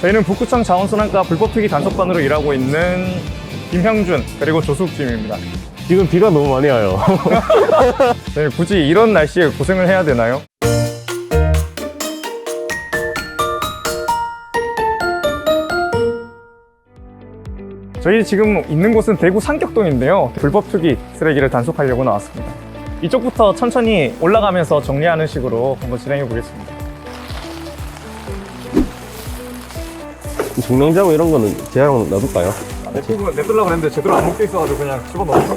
저희는 북구청 자원순환과 불법 투기 단속반으로 일하고 있는 김형준 그리고 조숙팀입니다. 지금 비가 너무 많이 와요. 네, 굳이 이런 날씨에 고생을 해야 되나요? 저희 지금 있는 곳은 대구 상격동인데요. 불법 투기 쓰레기를 단속하려고 나왔습니다. 이쪽부터 천천히 올라가면서 정리하는 식으로 한번 진행해 보겠습니다. 중량자고 이런 거는 제랑 놔둘까요? 내ตู้내둘라 그랬는데 제대로 안 묶여 있어가지고 그냥 집어넣었어.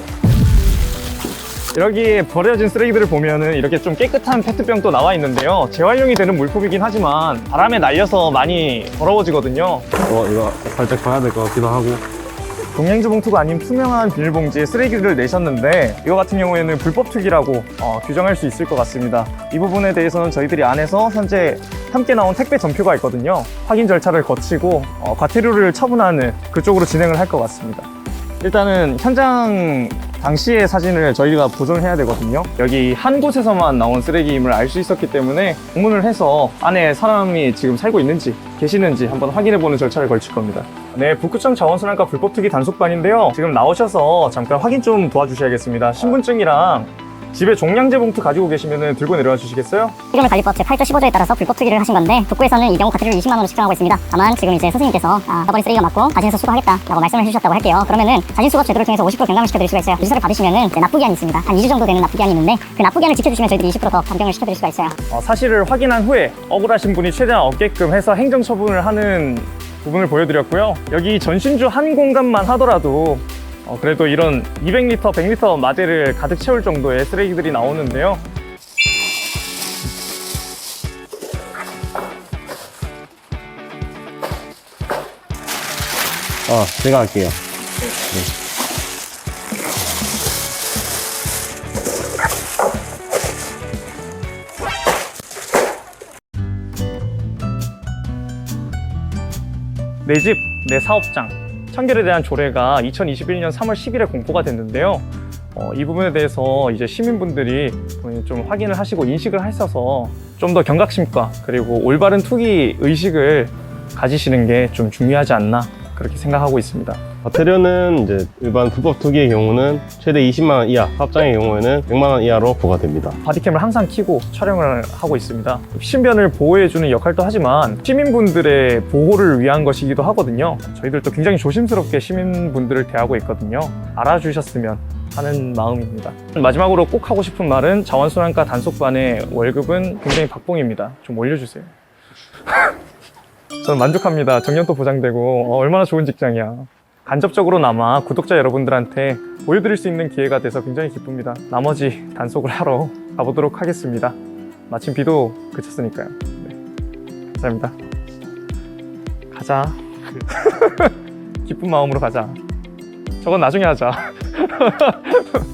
여기에 버려진 쓰레기들을 보면은 이렇게 좀 깨끗한 페트병도 나와 있는데요. 재활용이 되는 물품이긴 하지만 바람에 날려서 많이 더러워지거든요. 어, 이거 살짝 봐야 될 것 같기도 하고. 동양주 봉투가 아닌 투명한 비닐봉지에 쓰레기를 내셨는데 이거 같은 경우에는 불법 투기라고 어, 규정할 수 있을 것 같습니다. 이 부분에 대해서는 저희들이 안에서 현재 함께 나온 택배 전표가 있거든요. 확인 절차를 거치고 어, 과태료를 처분하는 그쪽으로 진행을 할 것 같습니다. 일단은 현장 당시의 사진을 저희가 보존해야 되거든요. 여기 한 곳에서만 나온 쓰레기임을 알 수 있었기 때문에 방문을 해서 안에 사람이 지금 살고 있는지 계시는지 한번 확인해보는 절차를 걸칠 겁니다. 네, 북구청 자원순환과 불법 투기 단속반인데요. 지금 나오셔서 잠깐 확인 좀 도와주셔야겠습니다. 신분증이랑 집에 종량제 봉투 가지고 계시면 들고 내려와 주시겠어요? 세금을 관리법 제8조 15조에 따라서 불법 투기를 하신 건데 북구에서는 이 경우 과태료를 20만 원으로 책정하고 있습니다. 다만 지금 이제 선생님께서 아, 떠버린 쓰레기가 맞고 자진해서 수거하겠다라고 말씀을 해주셨다고 할게요. 그러면은 자진수거 제도를 통해서 50% 경감을 시켜 드릴 수가 있어요. 유서를 받으시면은 이제 납부 기한이 있습니다. 한 2주 정도 되는 납부 기한이 있는데 그 납부 기한을 지켜주시면 저희들이 20%더 감경을 시켜드릴 수가 있어요. 어, 사실을 확인한 후에 억울하신 분이 최대한 없게끔 해서 행정 처분을 하는 부분을 보여드렸고요. 여기 전신주 한 공간만 하더라도 어, 그래도 이런 200리터, 100리터 마대를 가득 채울 정도의 쓰레기들이 나오는데요. 아, 제가 할게요. 내 집, 내 사업장. 청결에 대한 조례가 2021년 3월 10일에 공포가 됐는데요. 어, 이 부분에 대해서 이제 시민분들이 좀 확인을 하시고 인식을 하셔서 좀 더 경각심과 그리고 올바른 투기 의식을 가지시는 게 좀 중요하지 않나 그렇게 생각하고 있습니다. 과태료는 이제 일반 불법 투기의 경우는 최대 20만 원 이하, 합장의 경우에는 100만 원 이하로 부과됩니다. 바디캠을 항상 켜고 촬영을 하고 있습니다. 신변을 보호해주는 역할도 하지만 시민분들의 보호를 위한 것이기도 하거든요. 저희들도 굉장히 조심스럽게 시민분들을 대하고 있거든요. 알아주셨으면 하는 마음입니다. 마지막으로 꼭 하고 싶은 말은 자원순환과 단속반의 월급은 굉장히 박봉입니다. 좀 올려주세요. 저는 만족합니다. 정년도 보장되고 어, 얼마나 좋은 직장이야. 간접적으로나마 구독자 여러분들한테 보여드릴 수 있는 기회가 돼서 굉장히 기쁩니다. 나머지 단속을 하러 가보도록 하겠습니다. 마침 비도 그쳤으니까요. 네. 감사합니다. 가자. 기쁜 마음으로 가자. 저건 나중에 하자.